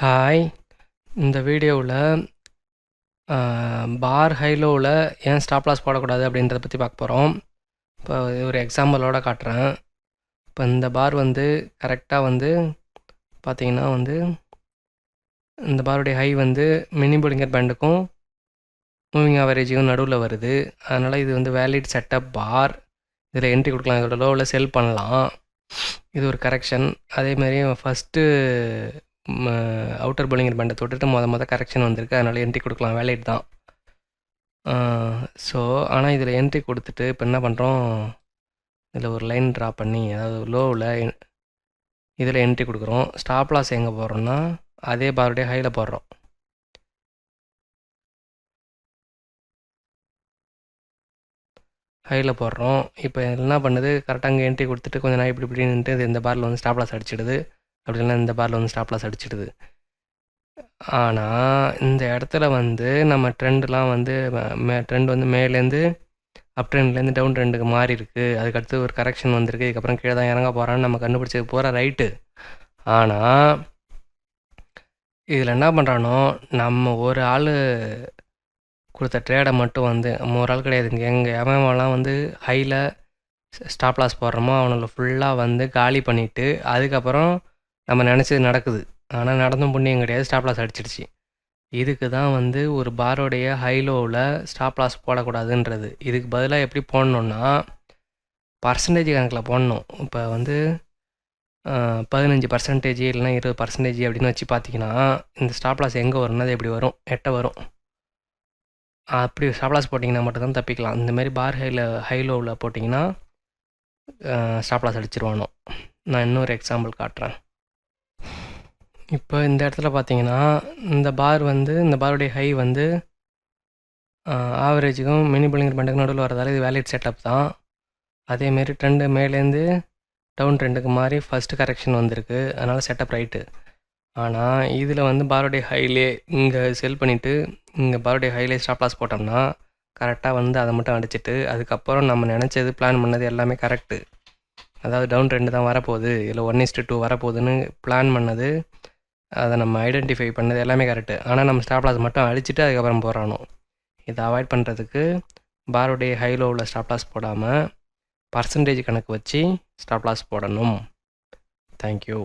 Hi இந்த வீடியோவில் பார் ஹைலோவில் ஏன் ஸ்டாப் லாஸ் போடக்கூடாது அப்படின்றத பற்றி பார்க்க போகிறோம் இப்போ ஒரு எக்ஸாம்பிளோட காட்டுறேன். இப்போ இந்த பார் வந்து கரெக்டாக வந்து பார்த்தீங்கன்னா வந்து இந்த பாருடைய ஹை வந்து மினி புலிங்கர் பேண்டுக்கும் மூவிங் ஆவரேஜுக்கும் நடுவில் வருது. அதனால் இது வந்து வேலிட் செட்டப் பார் இதில் என்ட்ரி கொடுக்கலாம் இதோட லோவில் செல் பண்ணலாம். இது ஒரு கரெக்ஷன் அதேமாரி ஃபஸ்ட்டு அவுட்டர் பவுலிங்கர் பேண்டை தொட்டுட்டு மொத மொதல் கரெக்ஷன் வந்திருக்கு. அதனால் என்ட்ரி கொடுக்கலாம். வேலிட் தான். ஸோ ஆனால் இதில் என்ட்ரி கொடுத்துட்டு இப்போ என்ன பண்ணுறோம் இதில் ஒரு லைன் ட்ரா பண்ணி அதாவது லோவில் இதில் என்ட்ரி கொடுக்குறோம். ஸ்டாப் லாஸ் எங்கே போடுறோன்னா அதே பாருடைய ஹையில் போடுறோம். ஹையில் போடுறோம். இப்போ என்ன பண்ணுது? கரெக்டாக அங்கே என்ட்ரி கொடுத்துட்டு கொஞ்சம் நாள் இப்படி இப்படி நின்றுட்டு இது இந்த பாரில் வந்து ஸ்டாப்லாஸ் அடிச்சிடுது. அப்படி இல்லைன்னா இந்த பாரில் வந்து ஸ்டாப்லாஸ் அடிச்சிடுது. ஆனால் இந்த இடத்துல வந்து நம்ம ட்ரெண்ட்லாம் வந்து மே ட்ரெண்ட் வந்து மேலேருந்து அப் ட்ரெண்ட்லேருந்து டவுன் ட்ரெண்டுக்கு மாறி அதுக்கடுத்து ஒரு கரெக்ஷன் வந்திருக்கு. இதுக்கப்புறம் கீழே தான் இறங்க போகிறான்னு நம்ம கண்டுபிடிச்சது போகிற ரைட்டு ஆனால் இதில் என்ன பண்ணுறானோ நம்ம ஒரு ஆள் கொடுத்த ட்ரேடை மட்டும் வந்து நம்ம ஒரு ஆள் கிடையாதுங்க எங்கள் எவன்லாம் வந்து ஹையில் ஸ்டாப் லாஸ் போடுறோமோ அவனை ஃபுல்லாக வந்து காலி பண்ணிவிட்டு அதுக்கப்புறம் நம்ம நினச்சது நடக்குது. ஆனால் நடந்தும் புண்ணியம் கிடையாது. ஸ்டாப் லாஸ் அடிச்சிடுச்சு இதுக்கு தான் வந்து ஒரு பாரோடைய ஹைலோவில் ஸ்டாப் லாஸ் போடக்கூடாதுன்றது. இதுக்கு பதிலாக எப்படி போடணுன்னா பர்சன்டேஜ் கணக்கில் போடணும். இப்போ வந்து பதினஞ்சு பர்சன்டேஜ் இல்லைனா இருபது பர்சன்டேஜ் அப்படின்னு வச்சு பார்த்தீங்கன்னா இந்த ஸ்டாப் லாஸ் எங்கே வரும்னா அது எப்படி வரும்? எட்ட வரும். அப்படி ஸ்டாப் லாஸ் போட்டிங்கன்னா மட்டும்தான் தப்பிக்கலாம். இந்த மாதிரி பார் ஹைல ஹைலோவில் போட்டிங்கன்னா ஸ்டாப் லாஸ் அடிச்சிருவானோ? நான் இன்னொரு எக்ஸாம்பிள் காட்டுறேன். இப்போ இந்த இடத்துல பார்த்தீங்கன்னா இந்த பார் வந்து இந்த பாருடைய ஹை வந்து ஆவரேஜுக்கும் மினி பிள்ளைங்க பண்டுக்கு நடுவில் வரதால இது வேலிட் செட்டப் தான். அதேமாரி ட்ரெண்டு மேலேருந்து டவுன் ட்ரெண்டுக்கு மாதிரி ஃபஸ்ட்டு கரெக்ஷன் வந்திருக்கு. அதனால் செட்டப் ரைட்டு ஆனால் இதில் வந்து பாரோடைய ஹைலே இங்கே செல் பண்ணிவிட்டு இங்கே பாரோடைய ஹைலே ஸ்டாப் லாஸ் போட்டோம்னா கரெக்டாக வந்து அதை மட்டும் அடிச்சிட்டு அதுக்கப்புறம் நம்ம நினச்சது பிளான் பண்ணது எல்லாமே கரெக்டு அதாவது டவுன் ட்ரெண்டு தான் வரப்போகுது. இல்லை ஒன் இஸ்ட்டு டூ வரப்போகுதுன்னு பிளான் பண்ணது அதை நம்ம ஐடென்டிஃபை பண்ணது எல்லாமே கரெக்டு ஆனால் நம்ம ஸ்டாப் லாஸ் மட்டும் அழிச்சிட்டு அதுக்கப்புறம் போகிறானோ இதை அவாய்ட் பண்ணுறதுக்கு பாரோடைய ஹைலோ உள்ள ஸ்டாப் லாஸ் போடாமல் பர்சன்டேஜ் கணக்கு வச்சு ஸ்டாப் லாஸ் போடணும். தேங்க்யூ